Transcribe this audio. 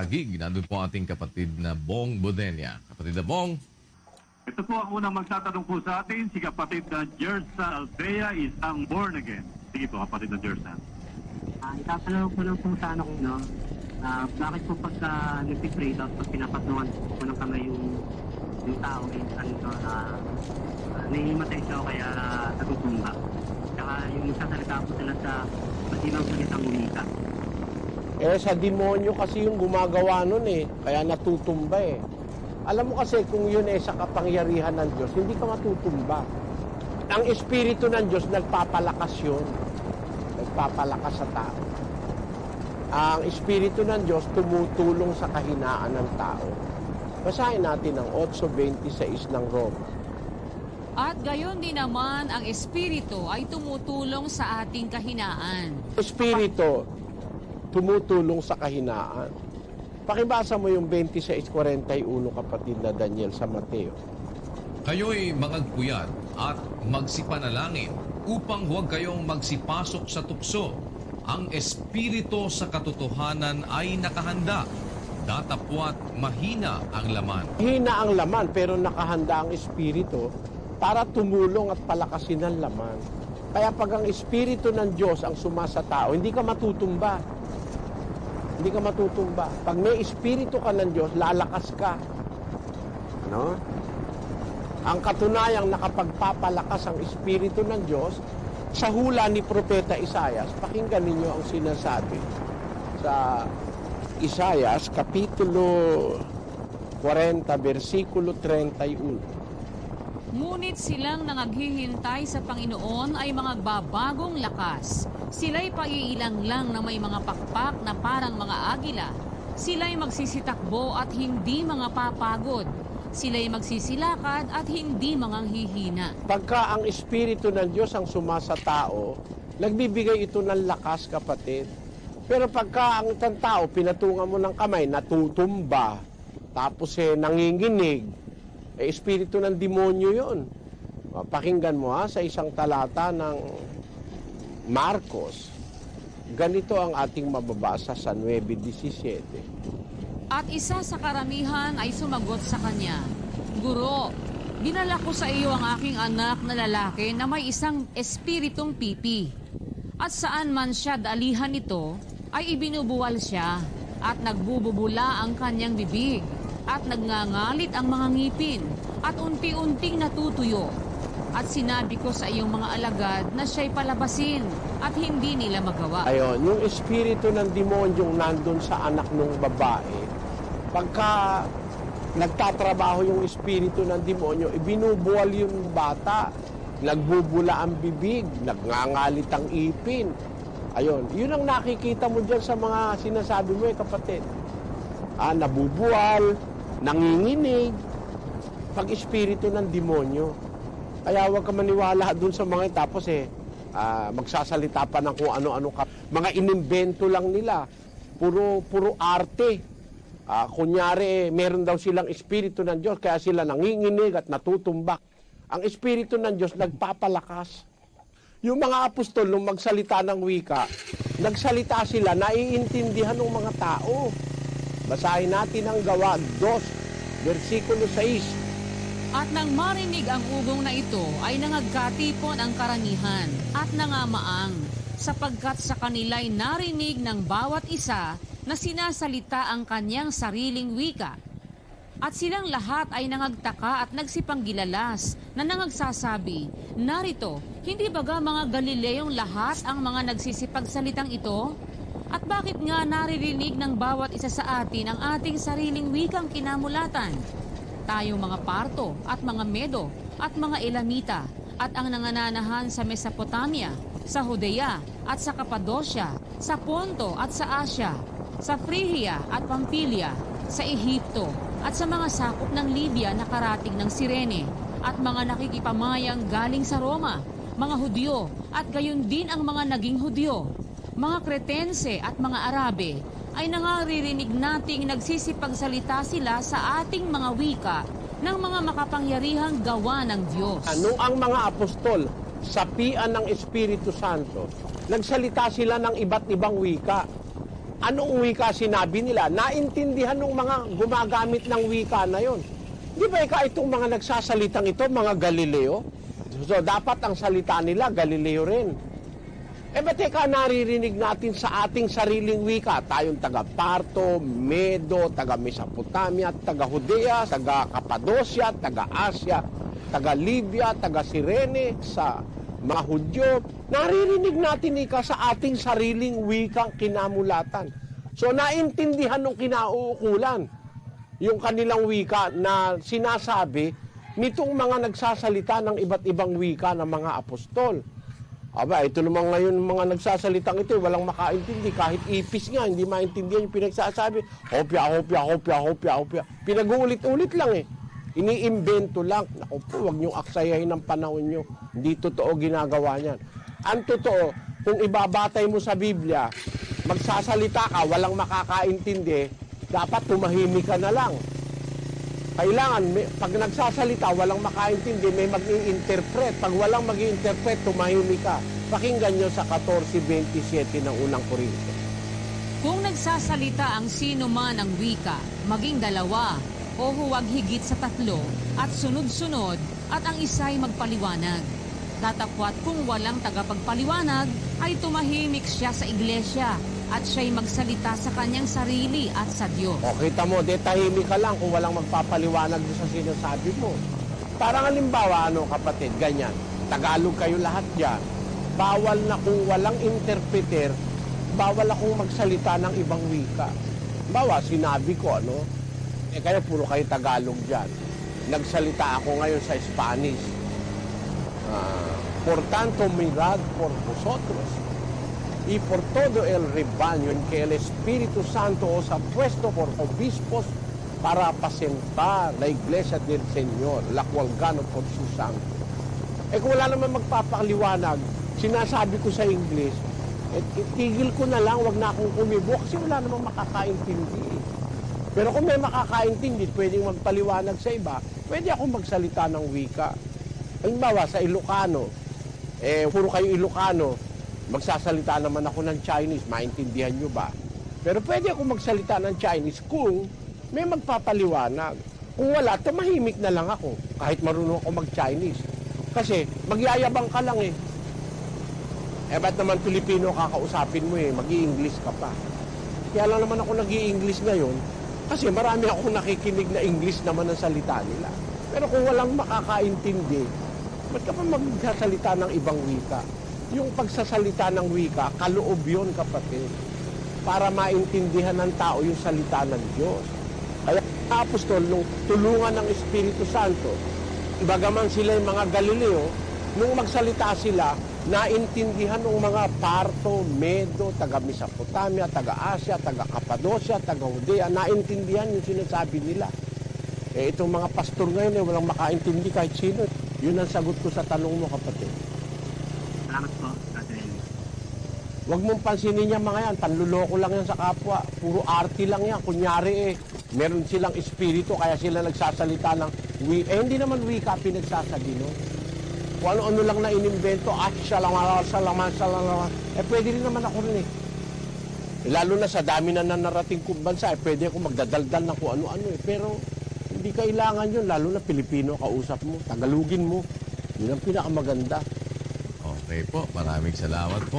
Tagig. Nandun po ating kapatid na Bong Budenya. Kapatid na Bong, Ito po ang unang magtatanong po sa atin, si kapatid na Jersa Aldea, isang born again. Sige po, kapatid na Jersa. Ah, itatanong ko lang po sa ano ko, no? Ah, bakit po pagka nagpipray tapos pag pinapatungan po ng kamay yung yung tao is ano to, ah, uh, naihimatay siya o kaya natutumba. Tsaka yung sasalita po sila sa ba't ibang salitang umika. Eh, sa demonyo kasi yung gumagawa nun eh. Kaya natutumba eh. Alam mo kasi kung yun eh sa kapangyarihan ng Diyos, hindi ka matutumba. Ang Espiritu ng Diyos, nagpapalakas yun. Nagpapalakas sa tao. Ang Espiritu ng Diyos tumutulong sa kahinaan ng tao. Basahin natin ang 8.26 ng Roma. At gayon din naman ang Espiritu ay tumutulong sa ating kahinaan. Espiritu tumutulong sa kahinaan. Pakibasa mo yung 26.41 kapatid na Daniel sa Mateo. kayo'y mangagpuyat at magsipanalangin upang huwag kayong magsipasok sa tukso. Ang espiritu sa katotohanan ay nakahanda. Datapwat mahina ang laman. Hina ang laman pero nakahanda ang espiritu para tumulong at palakasin ang laman. Kaya pag ang espiritu ng Diyos ang sumasa tao, hindi ka matutumba. Hindi ka matutumba. Pag may espiritu ka ng Diyos, lalakas ka. No? Ang katunayang nakapagpapalakas ang espiritu ng Diyos, sa hula ni Propeta Isayas, pakinggan ninyo ang sinasabi sa Isayas, Kapitulo 40, versikulo 31. Ngunit silang nangaghihintay sa Panginoon ay mga babagong lakas. Sila'y paiilang lang na may mga pakpak na parang mga agila. Sila'y magsisitakbo at hindi mga papagod. Sila'y magsisilakad at hindi mga hihina. Pagka ang espiritu ng Diyos ang sumasa tao, nagbibigay ito ng lakas, kapatid. Pero pagka ang tao, pinatungan mo ng kamay, natutumba, tapos eh, nanginginig, eh, espiritu ng demonyo yon. Pakinggan mo ha, sa isang talata ng Marcos, ganito ang ating mababasa sa 9.17. At isa sa karamihan ay sumagot sa kanya, Guro, dinala ko sa iyo ang aking anak na lalaki na may isang espiritong pipi. At saan man siya dalihan nito, ay ibinubuwal siya at nagbububula ang kanyang bibig at nagngangalit ang mga ngipin at unti-unting natutuyo. At sinabi ko sa iyong mga alagad na siya'y palabasin at hindi nila magawa. Ayon, yung espiritu ng demonyong nandun sa anak ng babae, pagka nagtatrabaho yung espiritu ng demonyo, ibinubuwal yung bata, nagbubula ang bibig, nagngangalit ang ipin. Ayon, yun ang nakikita mo dyan sa mga sinasabi mo eh, kapatid. Ah, nabubuwal, nanginginig, pag espiritu ng demonyo. Kaya huwag ka maniwala dun sa mga tapos eh, ah, magsasalita pa ng kung ano-ano ka. Mga inimbento lang nila. Puro, puro arte. Ah, kunyari, eh, meron daw silang espiritu ng Diyos, kaya sila nanginginig at natutumbak. Ang espiritu ng Diyos nagpapalakas. Yung mga apostol, nung magsalita ng wika, nagsalita sila, naiintindihan ng mga tao. Basahin natin ang gawa 2, versikulo 6. At nang marinig ang ugong na ito ay nangagkatipon ang karamihan at nangamaang sapagkat sa kanila'y narinig ng bawat isa na sinasalita ang kanyang sariling wika. At silang lahat ay nangagtaka at nagsipanggilalas na nangagsasabi, Narito, hindi baga mga Galileong lahat ang mga nagsisipagsalitang ito? At bakit nga naririnig ng bawat isa sa atin ang ating sariling wikang kinamulatan? Tayo mga Parto at mga Medo at mga Elamita at ang nangananahan sa Mesopotamia, sa Judea at sa Cappadocia, sa Ponto at sa Asia, sa Phrygia at Pamphylia, sa Ehipto at sa mga sakop ng Libya na karating ng Sirene at mga nakikipamayang galing sa Roma, mga Hudyo at gayon din ang mga naging Hudyo, mga Kretense at mga Arabe ay nangaririnig nating nagsisipagsalita sila sa ating mga wika ng mga makapangyarihang gawa ng Diyos. Nung ang mga apostol, sapian ng Espiritu Santo, nagsalita sila ng iba't ibang wika. anong wika sinabi nila? Naintindihan ng mga gumagamit ng wika na yon. Di ba ika itong mga nagsasalitang ito, mga Galileo? So, dapat ang salita nila, Galileo rin. Eh, ba't teka naririnig natin sa ating sariling wika? Tayong taga Parto, Medo, taga Mesopotamia, taga Judea, taga Cappadocia, taga Asia, taga Libya, taga Sirene, sa mga Hudyo. Naririnig natin ika sa ating sariling wikang kinamulatan. So, naintindihan ng kinauukulan yung kanilang wika na sinasabi nitong mga nagsasalita ng iba't ibang wika ng mga apostol. Aba, ito naman ngayon mga nagsasalitang ito, eh, walang makaintindi. Kahit ipis nga, hindi maintindihan yung pinagsasabi. Hopya, hopya, hopya, hopya, hopya. Pinag-uulit-ulit lang eh. Iniimbento lang. Naku po, huwag niyong aksayahin ng panahon niyo. Hindi totoo ginagawa niyan. Ang totoo, kung ibabatay mo sa Biblia, magsasalita ka, walang makakaintindi, dapat tumahimik ka na lang. Kailangan, may, pag nagsasalita, walang makaintindi, may mag interpret Pag walang mag interpret tumahimik ka. Pakinggan nyo sa 14.27 ng unang Korinto. Kung nagsasalita ang sino man ng wika, maging dalawa o huwag higit sa tatlo at sunod-sunod at ang isa'y magpaliwanag. Tatapwat kung walang tagapagpaliwanag ay tumahimik siya sa iglesia at siya'y magsalita sa kanyang sarili at sa Diyos. O kita mo, de tahimik ka lang kung walang magpapaliwanag sa sinasabi mo. Parang halimbawa, ano kapatid, ganyan. Tagalog kayo lahat dyan. Bawal na kung walang interpreter, bawal akong magsalita ng ibang wika. Bawa, sinabi ko, ano, eh kaya puro kayo Tagalog dyan. Nagsalita ako ngayon sa Spanish. Ah, por tanto, mirad por vosotros y por todo el rebaño en que el Espíritu Santo os ha puesto por obispos para apacentar la iglesia del Señor, la cual gano por su santo. Eh kung wala naman magpapakaliwanag, sinasabi ko sa English, eh, itigil ko na lang, wag na akong kumibo kasi wala namang makakaintindi. Pero kung may makakaintindi, pwedeng magpaliwanag sa iba, pwede akong magsalita ng wika. Halimbawa, sa Ilocano, eh, puro kayo Ilocano, magsasalita naman ako ng Chinese, maintindihan nyo ba? Pero pwede ako magsalita ng Chinese kung may magpapaliwanag. Kung wala, tumahimik na lang ako, kahit marunong ako mag-Chinese. Kasi magyayabang ka lang eh. Eh, ba't naman Pilipino kakausapin mo eh, mag english ka pa. Kaya lang naman ako nag english ngayon, kasi marami akong nakikinig na English naman ang salita nila. Pero kung walang makakaintindi, ba't ka pa magsasalita ng ibang wika? Yung pagsasalita ng wika, kaloob yun kapatid. Para maintindihan ng tao yung salita ng Diyos. Kaya apostol, nung tulungan ng Espiritu Santo, bagaman sila yung mga Galileo, nung magsalita sila, naintindihan ng mga Parto, Medo, taga Mesopotamia, taga Asia, taga Cappadocia, taga Judea, naintindihan yung sinasabi nila. Eh, itong mga pastor ngayon, eh, walang makaintindi kahit sino. Yun ang sagot ko sa tanong mo, kapatid. Salamat po, Elvis. Huwag mong pansinin yan mga yan, panluloko lang yan sa kapwa. Puro arty lang yan. Kunyari eh, meron silang espiritu kaya sila nagsasalita ng wi Eh hindi naman wika pinagsasabi no. Kung ano-ano lang na inimbento, at salamat, salamat, salamat. Eh pwede rin naman ako rin eh. Eh, Lalo na sa dami na nanarating kong bansa, eh, pwede ako magdadaldal ng kung ano-ano eh. Pero hindi kailangan yun, lalo na Pilipino kausap mo, Tagalugin mo. Yun ang pinakamaganda. Okay po, maraming salamat po.